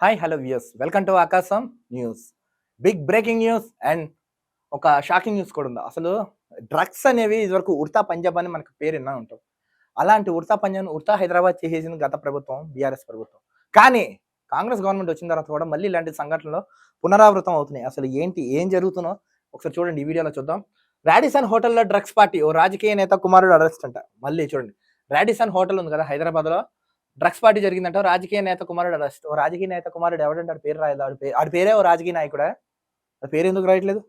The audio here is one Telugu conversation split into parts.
Hi hello views welcome to Aakasham news big breaking news and ఒక షాకింగ్ న్యూస్ కూడా ఉంది. అసలు డ్రగ్స్ అనేవి ఇదివరకు ఉడతా పంజాబ్ అని మనకు పేరు విన్నా ఉంటాం అలాంటి ఉడతా పంజాబ్ ఉడతా హైదరాబాద్ చేసేసింది గత ప్రభుత్వం బీఆర్ఎస్ ప్రభుత్వం. కానీ కాంగ్రెస్ గవర్నమెంట్ వచ్చిన తర్వాత కూడా మళ్ళీ ఇలాంటి సంఘటనలు పునరావృతం అవుతున్నాయి. అసలు ఏంటి ఏం జరుగుతుందో ఒకసారి చూడండి ఈ వీడియోలో చూద్దాం. రాడిసన్ హోటల్లో డ్రగ్స్ పార్టీ ఓ రాజకీయ నేత కుమారుడు అరెస్ట్ అంట. మళ్ళీ చూడండి. రాడిసన్ హోటల్ ఉంది కదా హైదరాబాద్లో. డ్రగ్స్ పార్టీ జరిగిందంట రాజకీయ నేత కుమారుడు అరెస్ట్. ఓ రాజకీయ నేత కుమారుడు ఎవడంటే ఆడి పేరు రాయలేదు. ఆడి పేరు ఆడి పేరే ఓ రాజకీయ నాయకుడా? ఆ పేరు ఎందుకు రాయట్లేదు?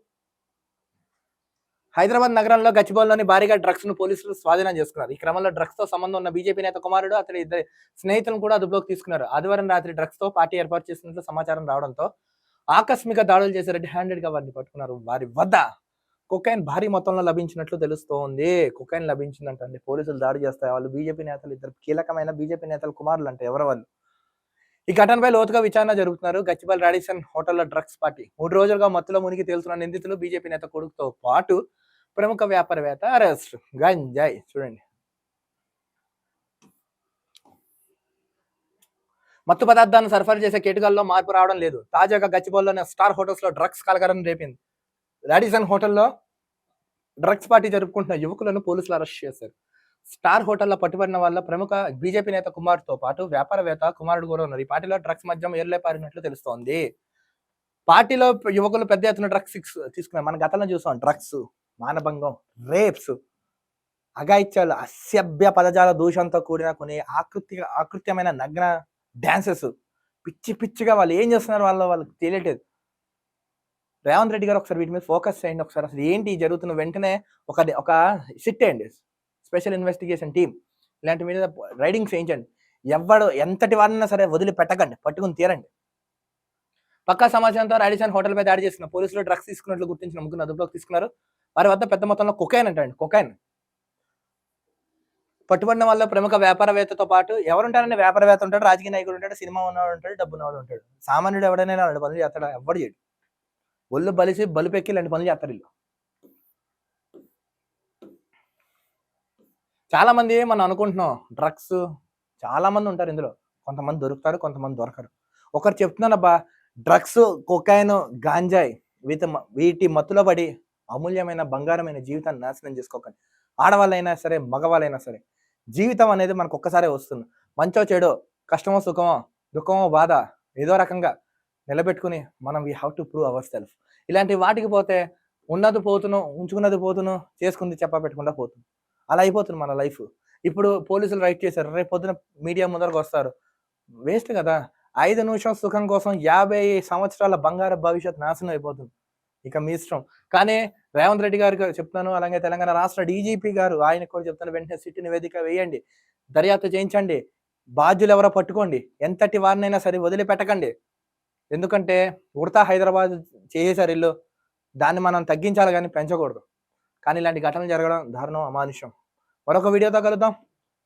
హైదరాబాద్ నగరంలో గచ్చిబౌల్లోని భారీగా డ్రగ్స్ను పోలీసులు స్వాధీనం చేసుకున్నారు. ఈ క్రమంలో డ్రగ్స్తో సంబంధం ఉన్న బీజేపీ నేత కుమారుడు అతని ఇద్దరు స్నేహితులను కూడా అదుపులోకి తీసుకున్నారు. ఆదివారం రాత్రి డ్రగ్స్తో పార్టీ ఏర్పాటు చేసినట్లు సమాచారం రావడంతో ఆకస్మిక దాడులు చేసి రెడ్ హ్యాండెడ్గా వారిని పట్టుకున్నారు. వారి వద్ద కొకైన్ భారీ మొత్తంలో లభించినట్లు తెలుస్తోంది. కొకైన్ లభించిందంటండి. పోలీసులు దాడి చేస్తాయి. వాళ్ళు బీజేపీ నేతలు ఇద్దరు కీలకమైన బీజేపీ నేతల కుమారులు అంటే ఎవరు వాళ్ళు? ఈ ఘటనపై లోతుగా విచారణ జరుగుతున్నారు. గచ్చిబల్ రాడిసన్ హోటల్లో డ్రగ్స్ పార్టీ. మూడు రోజులుగా మత్తులో మునిగి తేలుతున్న నిందితులు బీజేపీ నేత కొడుకుతో పాటు ప్రముఖ వ్యాపారవేత్త అరెస్ట్. గంజాయ్. చూడండి. మత్తు పదార్థాన్ని సరఫరా చేసే కేటగాల్లో మార్పు రావడం లేదు. తాజాగా గచ్చిబౌలిలోని స్టార్ హోటల్స్లో డ్రగ్స్ కలగరం రేపింది. రాడిసన్ హోటల్లో డ్రగ్స్ పార్టీ జరుపుకుంటున్న యువకులను పోలీసులు అరెస్ట్ చేశారు. స్టార్ హోటల్లో పట్టుబడిన వాళ్ళ ప్రముఖ బీజేపీ నేత కుమార్తో పాటు వ్యాపారవేత్త కుమారుడు కూడా ఉన్నారు. ఈ పార్టీలో డ్రగ్స్ మద్యం ఏర్లేపారినట్లు తెలుస్తోంది. పార్టీలో యువకులు పెద్ద ఎత్తున డ్రగ్స్ తీసుకున్నారు. మన గతంలో చూసాం డ్రగ్స్ మానభంగం రేప్స్ అగాయిత్యాలు అసభ్య పదజాల దూషంతో కూడిన కొన్ని ఆకృతి ఆకృత్యమైన నగ్న డ్యాన్సెస్ పిచ్చి పిచ్చిగా వాళ్ళు ఏం చేస్తున్నారు వాళ్ళ వాళ్ళకి తెలియట్లేదు. రేవంత్ రెడ్డి గారు ఒకసారి వీటి మీద ఫోకస్ చేయండి ఒకసారి. అసలు ఏంటి జరుగుతున్న వెంటనే ఒక ఒక సిట్ అండి స్పెషల్ ఇన్వెస్టిగేషన్ టీం ఇలాంటి మీద రైడింగ్స్ చేయించండి. ఎవడు ఎంతటి వారినైనా సరే వదిలి పెట్టకండి పట్టుకుని తీరండి. పక్కా సమాచారంతో రాడిషన్ హోటల్ పై దాడి చేసిన పోలీసులు డ్రగ్స్ తీసుకున్నట్లు గుర్తించిన ముగ్గురు అదుపులోకి తీసుకున్నారు. వారి వద్ద పెద్ద మొత్తంలో కొకైన్ అంటండి కొకైన్ పట్టుబడిన వాళ్ళ ప్రముఖ వ్యాపారవేత్తతో పాటు ఎవరుంటారని వ్యాపారవేత్త ఉంటాడు రాజకీయ నాయకుడు ఉంటాడు సినిమా ఉన్నవాడు ఉంటాడు డబ్బు ఉన్నవాడు ఉంటాడు. సామాన్యుడు ఎవడైనా పనులు చేస్తాడు? ఎవడు చేయడు. ఒళ్ళు బలిసి బలిపెక్కి ఇలాంటి పనులు చేస్తారు వీళ్ళు. చాలామంది మనం అనుకుంటున్నాం డ్రగ్స్ చాలామంది ఉంటారు ఇందులో. కొంతమంది దొరుకుతారు కొంతమంది దొరకరు. ఒకరు చెప్తున్నానబ్బా డ్రగ్స్ కొకాయిన్ గాంజాయ్ వీటి వీటి మత్తులో పడి అమూల్యమైన బంగారమైన జీవితాన్ని నాశనం చేసుకోకండి. ఆడవాళ్ళైనా సరే మగవాళ్ళైనా సరే జీవితం అనేది మనకు ఒక్కసారే వస్తుంది. మంచో చెడో కష్టమో సుఖమో దుఃఖమో బాధ ఏదో రకంగా నిలబెట్టుకుని మనం we have to prove our self ఇలాంటి వాటికి పోతే ఉన్నది పోతును ఉంచుకున్నది పోతును చేసుకుంది చెప్పబెట్టకుండా పోతుంది. అలా అయిపోతుంది మన లైఫ్ ఇప్పుడు పోలీసులు రైట్ చేశారు రేపు పొద్దున మీడియా ముందరకు వస్తారు. వేస్ట్ కదా. ఐదు నిమిషం సుఖం కోసం యాభై సంవత్సరాల బంగారు భవిష్యత్ నాశనం అయిపోతుంది. ఇక మీ ఇష్టం. కానీ రేవంత్ రెడ్డి గారికి చెప్తాను అలాగే తెలంగాణ రాష్ట్ర డీజీపీ గారు ఆయనకు కూడా చెప్తాను వెంటనే సిట్టి నివేదిక వేయండి. దర్యాప్తు చేయించండి. బాధ్యులు ఎవరో పట్టుకోండి. ఎంతటి వారినైనా సరే వదిలిపెట్టకండి. ఎందుకంటే ఉడతా హైదరాబాద్ చేసేసారు ఇల్లు దాన్ని మనం తగ్గించాలి కానీ పెంచకూడదు. కానీ ఇలాంటి ఘటనలు జరగడం దారుణం అమానుష్యం మరొక వీడియోతో కలుద్దాం.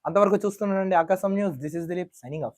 అంతవరకు చూస్తున్నానండి Aakasham news. This is Dilip signing off